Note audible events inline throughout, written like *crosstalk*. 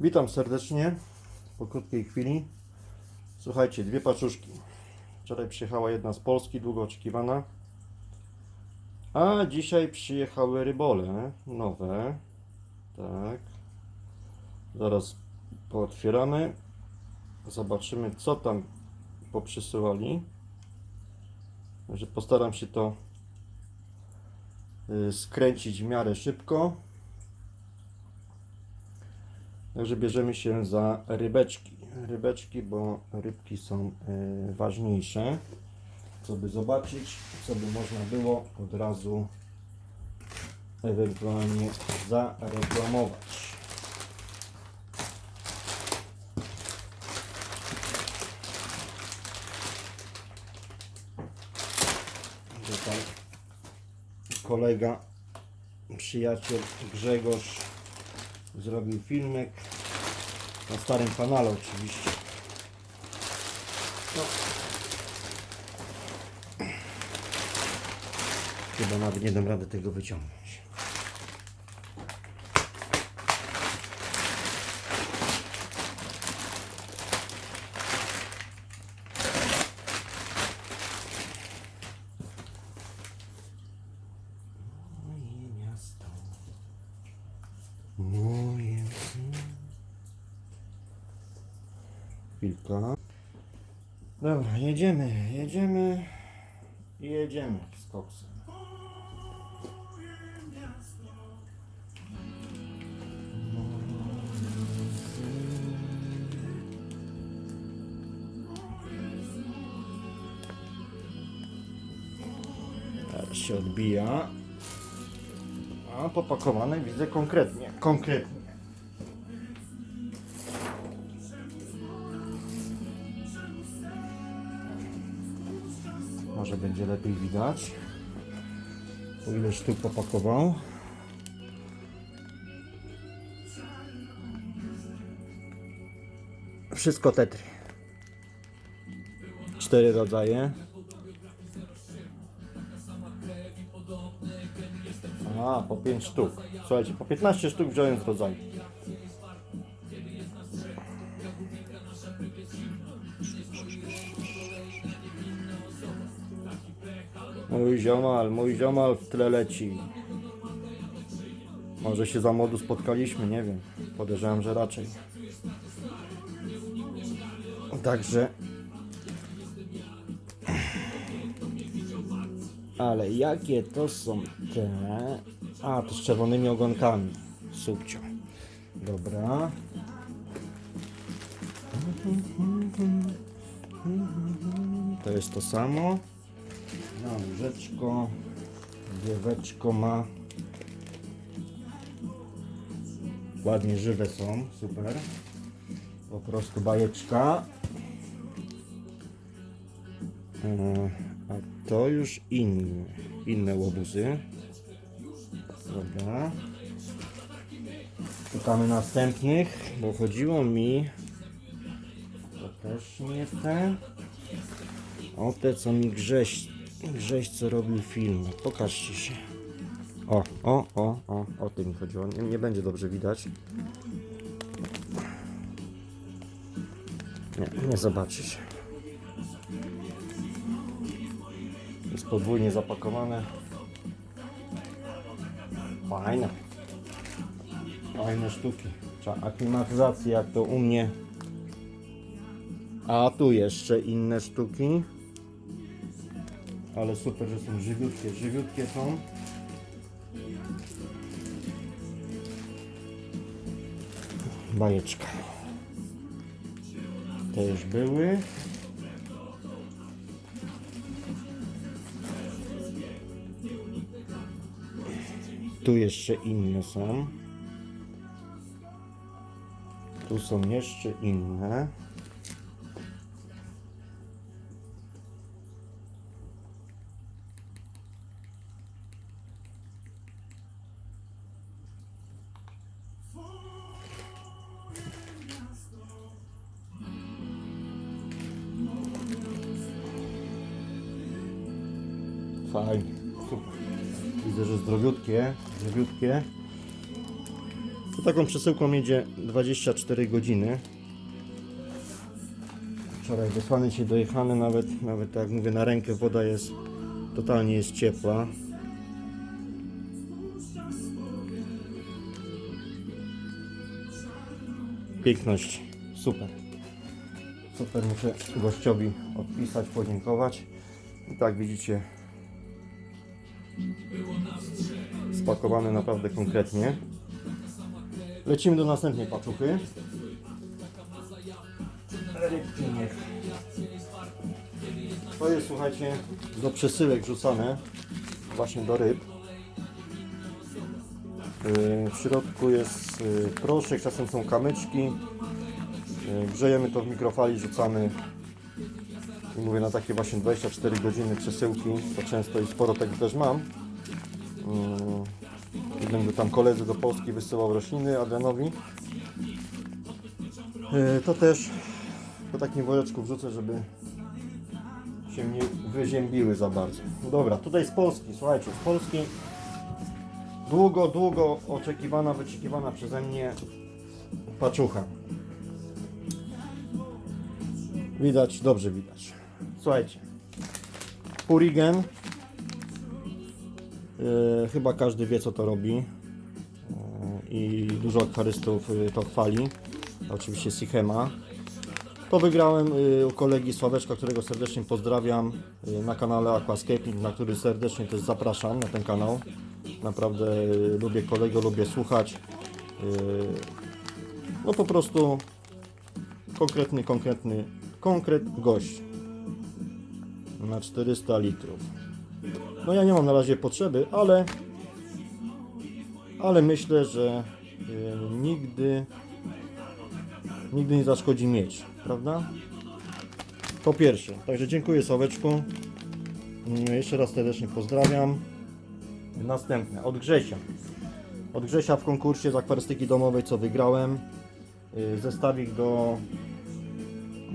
Witam serdecznie po krótkiej chwili. Słuchajcie, dwie paczuszki. Wczoraj przyjechała jedna z Polski, długo oczekiwana. A dzisiaj przyjechały rybole nowe. Tak. Zaraz pootwieramy. Zobaczymy, co tam poprzysyłali. Także postaram się to y, skręcić w miarę szybko. Także bierzemy się za rybeczki. Rybeczki, bo rybki są y, ważniejsze. Co by zobaczyć, co by można było od razu ewentualnie zareklamować. Tutaj kolega, przyjaciel Grzegorz zrobił filmek na starym kanale oczywiście. No. Chyba nawet nie dam rady tego wyciągnąć. Chwilka. Dobra, jedziemy, jedziemy i jedziemy z koksem. Teraz się odbija. A popakowane widzę konkretnie. Konkretnie. Będzie lepiej widać. O ile sztuk popakował. Wszystko tetry. Cztery rodzaje. A, po 5 sztuk. Słuchajcie, po 15 sztuk wziąłem z rodzaju. Mój ziomal, mój ziomal w tle leci. Może się za modu spotkaliśmy, nie wiem. Podejrzewam, że raczej. Także. Ale jakie to są te? A, to z czerwonymi ogonkami. Subcio. Dobra. To jest to samo. No, łóżeczko, dzieweczko ma. Ładnie żywe są, super. Po prostu bajeczka. E, A to już inne, inne łobuzy. Dobra. Szukamy następnych, bo chodziło mi. To też nie te. O te co mi Grześ, Grześ co robił film. Pokażcie się. O, o, o, o, o tym chodziło. Nie, nie będzie dobrze widać. Nie, nie zobaczysz. Jest podwójnie zapakowane. Fajne. Fajne sztuki. Trzeba aklimatyzacji jak to u mnie. A tu jeszcze inne sztuki. Ale super, że są żywiutkie. Żywiutkie są. Bajeczka. Te już były. Tu jeszcze inne są. Tu są jeszcze inne. Fajnie. Widzę, że zdrowiutkie, zdrowiutkie. To taką przesyłką jedzie 24 godziny. Wczoraj wysłany się dojechany, nawet, nawet tak jak mówię, na rękę woda jest totalnie jest ciepła. Piękność, super. Super, muszę gościowi odpisać, podziękować. I tak widzicie, spakowane naprawdę konkretnie. Lecimy do następnej paczuchy. To jest, słuchajcie, do przesyłek rzucane właśnie do ryb. Yy, W środku jest yy, proszek, czasem są kamyczki. Yy, Grzejemy to w mikrofali, rzucamy i mówię na takie właśnie 24 godziny przesyłki, to często i sporo tego też mam. Będę tam koledzy do Polski wysyłał rośliny Adrianowi. Yy, To też po takim woreczku wrzucę, żeby się nie wyziębiły za bardzo. No Dobra, tutaj z Polski, słuchajcie, z Polski długo, długo oczekiwana, wyczekiwana przeze mnie paczucha. Widać, dobrze widać. Słuchajcie, Purigen. Yy, chyba każdy wie co to robi. Yy, I dużo akwarystów yy, to chwali. Oczywiście Sichema. To wygrałem u kolegi Sławeczka, którego serdecznie pozdrawiam na kanale Aquascaping, na który serdecznie też zapraszam na ten kanał. Naprawdę lubię kolego, lubię słuchać. No po prostu konkretny, konkretny, konkret gość na 400 litrów. No ja nie mam na razie potrzeby, ale ale myślę, że y, nigdy nigdy nie zaszkodzi mieć, prawda? Po pierwsze, także dziękuję Sławeczku. Jeszcze raz serdecznie pozdrawiam. Następne, od Grzesia. Od Grzesia w konkursie z akwarystyki domowej, co wygrałem. y, Zestawik do,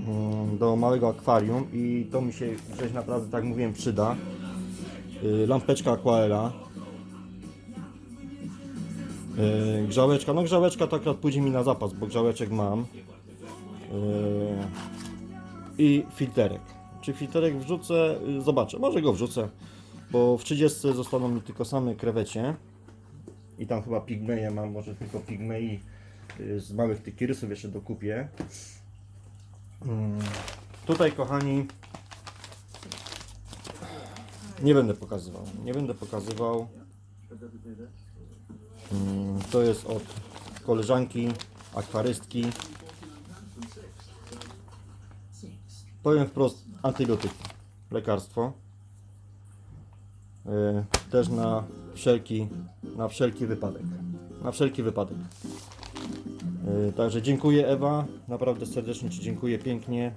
mm, do małego akwarium i to mi się Grześ naprawdę, tak mówiłem, przyda. Y, Lampeczka Aquaela. Yy, grzałeczka, no grzałeczka to akurat pójdzie mi na zapas, bo grzałeczek mam. Yy, I filterek. Czy filterek wrzucę? Zobaczę, może go wrzucę, bo w 30 zostaną mi tylko same krewecie. I tam chyba pigmeje mam, może tylko pigmei z małych tykirysów jeszcze dokupię. Yy, Tutaj kochani nie będę pokazywał. Nie będę pokazywał. Mm, To jest od koleżanki, akwarystki. Powiem wprost, antybiotyk, lekarstwo. Yy, Też na wszelki, na wszelki wypadek. Na wszelki wypadek. Yy, Także dziękuję Ewa, naprawdę serdecznie Ci dziękuję, pięknie.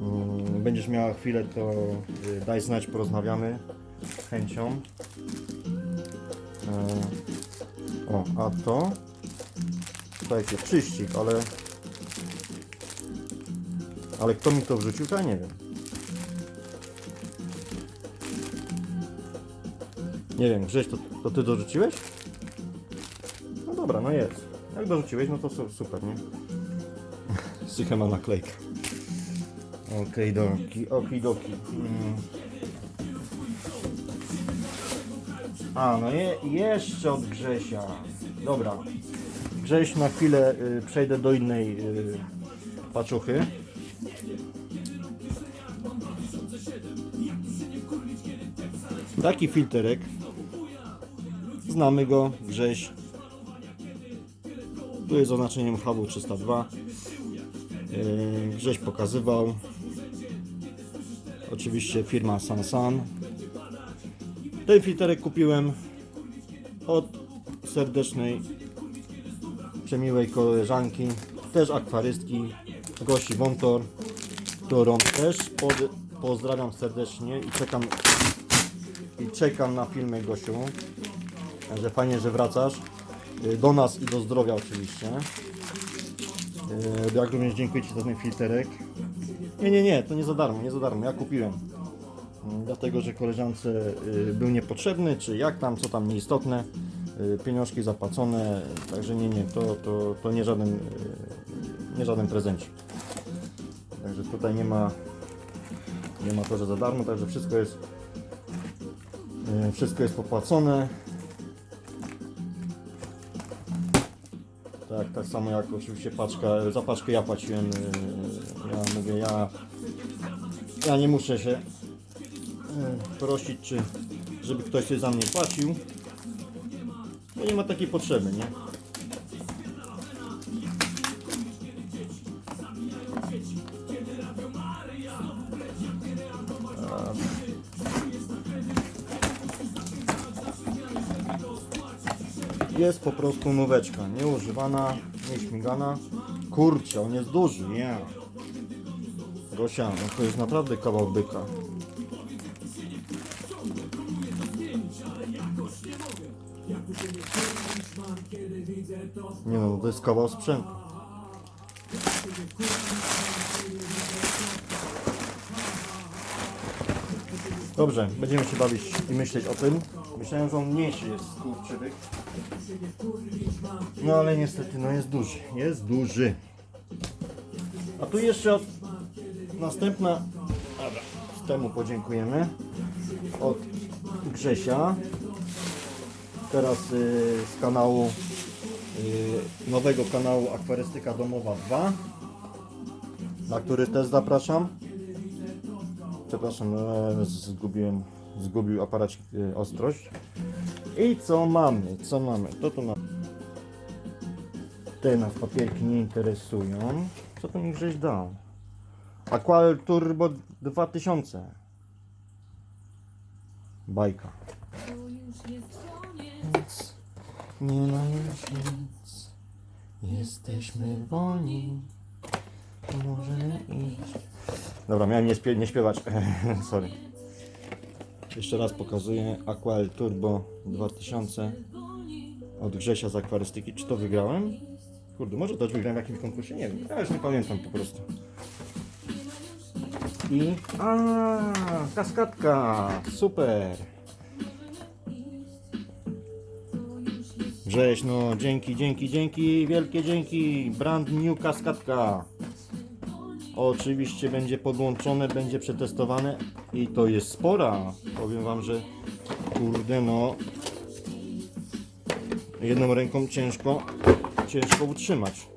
Mm, Będziesz miała chwilę, to yy, daj znać, porozmawiamy z chęcią. Yy, o, a to? Słuchajcie, czyścik, ale... Ale kto mi to wrzucił, to ja nie wiem. Nie wiem, Grześ, to, to ty dorzuciłeś? No dobra, no jest. Jak dorzuciłeś, no to su- super, nie? Sychema naklejka. Okej, doki, okidoki. Mm. A, no je, jeszcze od Grzesia. Dobra. Grześ, na chwilę y, przejdę do innej y, paczuchy. Taki filterek. Znamy go, Grześ. Tu jest oznaczeniem HW302. Yy, Grześ pokazywał. Oczywiście firma Sansan. Ten filterek kupiłem od serdecznej, przemiłej koleżanki, też akwarystki, Gosi Wątor, którą też pod, pozdrawiam serdecznie i czekam, i czekam na filmy Gosiu. Także fajnie, że wracasz. Y, Do nas i do zdrowia oczywiście. Y, Jak również dziękuję Ci za ten filterek. Nie, nie, nie, to nie za darmo, nie za darmo, ja kupiłem. Mm, Dlatego, że koleżance y, był niepotrzebny, czy jak tam, co tam nieistotne. y, pieniążki zapłacone, także nie, nie, to, to, to nie żaden, y, nie żaden prezencik. Także tutaj nie ma, nie ma to, że za darmo, także wszystko jest, wszystko jest popłacone. Tak, tak samo jak oczywiście paczka, za paczkę ja płaciłem, y, ja mówię, ja, ja nie muszę się y, prosić, czy żeby ktoś coś za mnie płacił. No nie ma takiej potrzeby, nie? Jest po prostu nóweczka, nieużywana, nieśmigana. Kurczę, on jest duży, nie? Gosia, no to jest naprawdę kawał byka. Nie no, to jest kawał sprzętu. Dobrze, będziemy się bawić i myśleć o tym. Myślałem, że on mniejszy jest skurczybyk. No ale niestety, no jest duży. Jest duży. A tu jeszcze od... następna... Dobra, temu podziękujemy. Od Grzesia. Teraz y, z kanału y, nowego kanału Akwarystyka Domowa 2 na który też zapraszam. Przepraszam, e, zgubiłem, zgubił aparacik e, ostrość. I co mamy? Co mamy? To tu mamy. Te nas papierki nie interesują. Co to mi żeś dał? Aqual Turbo 2000. Bajka. Nic, nie ma już nic. Jesteśmy wolni. Możemy iść. Dobra, miałem nie, śpie- nie śpiewać. *laughs* Sorry. Jeszcze raz pokazuję Aqual Turbo 2000 od Grzesia z akwarystyki. Czy to wygrałem? Kurde, może też wygrałem w jakimś konkursie, nie wiem. Ja już nie pamiętam po prostu. I... A, kaskadka! Super! Grześ, no dzięki, dzięki, dzięki, wielkie dzięki! Brand new kaskadka! Oczywiście będzie podłączone, będzie przetestowane i to jest spora. Powiem Wam, że kurde no jedną ręką ciężko, ciężko utrzymać.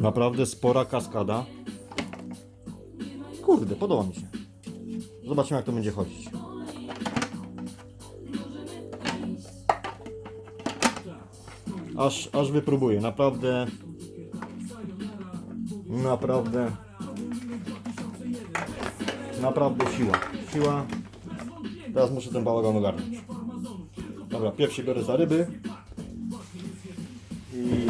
Naprawdę spora kaskada. Kurde, podoba mi się. Zobaczymy jak to będzie chodzić. Aż, aż wypróbuję, naprawdę Naprawdę. Naprawdę siła. Siła. Teraz muszę ten bałagan ogarnąć. Dobra, pierw się biorę za ryby. I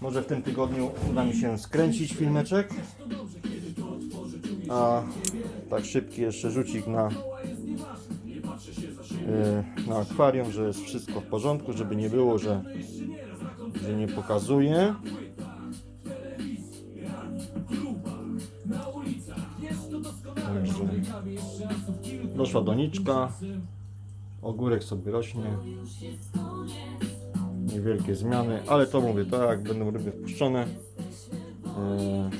może w tym tygodniu uda mi się skręcić filmeczek. A tak szybki jeszcze rzucik na, yy, na akwarium, że jest wszystko w porządku, żeby nie było, że, że nie pokazuje. Także doszła doniczka, ogórek sobie rośnie, niewielkie zmiany, ale to mówię, tak jak będą ryby wpuszczone, e,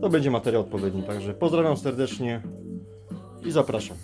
to będzie materiał odpowiedni, także pozdrawiam serdecznie i zapraszam.